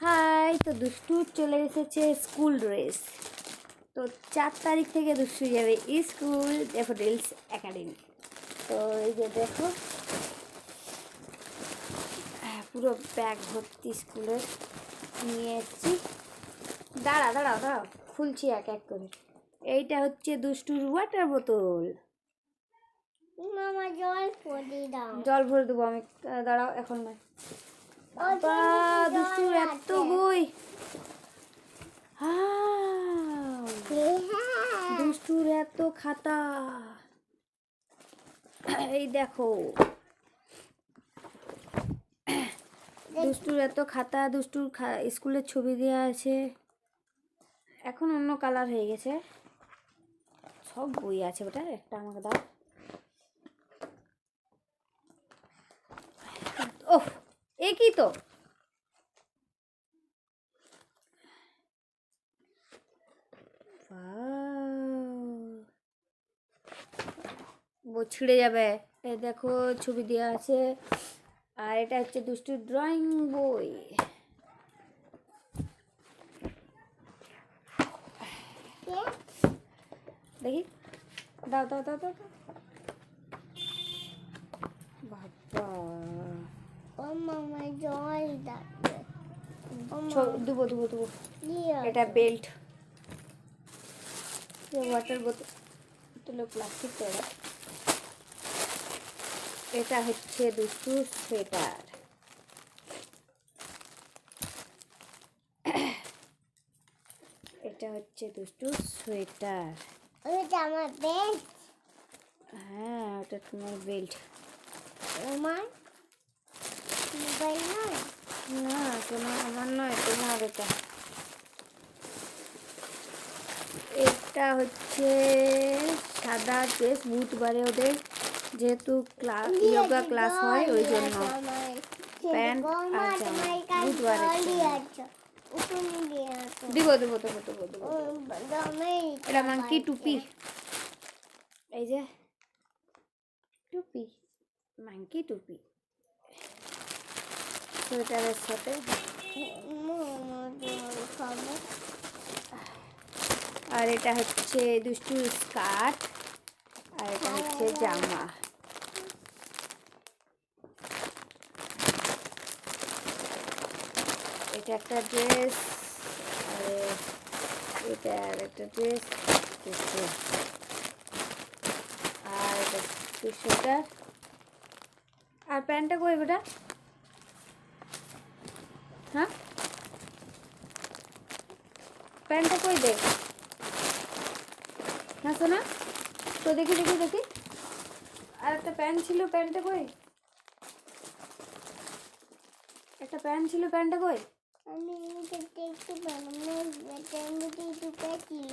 High তো দুষ্টুর চলে এসেছে স্কুল ড্রেস। তো চার তারিখ থেকে দুষ্টু যাবে স্কুল ড্যাফোডিলস একাডেমি। তো এই যে দেখো হ্যাঁ, পুরো ব্যাগ ভর্তি স্কুলের নিয়ে এসেছি। দাঁড়া দাঁড়াও দাঁড়াও খুলছি এক এক করে। এইটা হচ্ছে দুষ্টুর ওয়াটার বোতল মামা জল দাও। জল ভরে দেবো আমি। দাঁড়াও এখন নয়। এত বই। দুষ্টুর এত খাতা। এই দেখো। দুষ্টুর এত খাতা, দুষ্টুর স্কুলের ছবি দেওয়া আছে। এখন অন্য কালার হয়ে গেছে। সব বই আছে ওটা, একটা আমাকে দাও। ওহ এ কি তো? ছিঁড়ে যাবে। এ দেখো, ছবি দেওয়া আছে। আর এটা হচ্ছে দুষ্টু ড্রয়িং বই। দেখি। দাও দাও দাও দাও। বাবা। ও মামা জল ডাকবে ও ছ- দুবো দুবো দুবো এটা বেল্ট ওয়াটার বোতল প্লাস্টিক এটা এটা হচ্ছে দুষ্টু সোয়েটার। এটা হচ্ছে দুষ্টু সোয়েটার। ওটা আমার বেল্ট হ্যাঁ ওটা তোমার বেল্ট আমার মোবাইল নয় না তোমার আমার নয় তোমার এটা। এটা হচ্ছে সাদা ড্রেস বুধবারে ওদের যেহেতু ক্লাস যোগা ক্লাস হয় ওই জন্য প্যান্ট আর জামা বুধবারে দিব দেবো দেবো দেবো দেবো এটা মাংকি টুপি। এই যে টুপি মাংকি টুপি। সোয়েটারের সাথে। আর এটা হচ্ছে দুষ্টু স্কার্ট, আর এটা হচ্ছে জামা। এটা একটা ড্রেস, আর এটা আর একটা ড্রেস আর এটা আর প্যান্টটা কই বেটা? হ্যাঁ? প্যান্টটা কই দে? না শোনা তো দেখি দেখি দেখি। আর একটা প্যান্ট ছিল প্যান্টটা কই? একটা প্যান্ট ছিল প্যান্টটা কই? আমি দেখতে পারলাম না দুটো ছিল।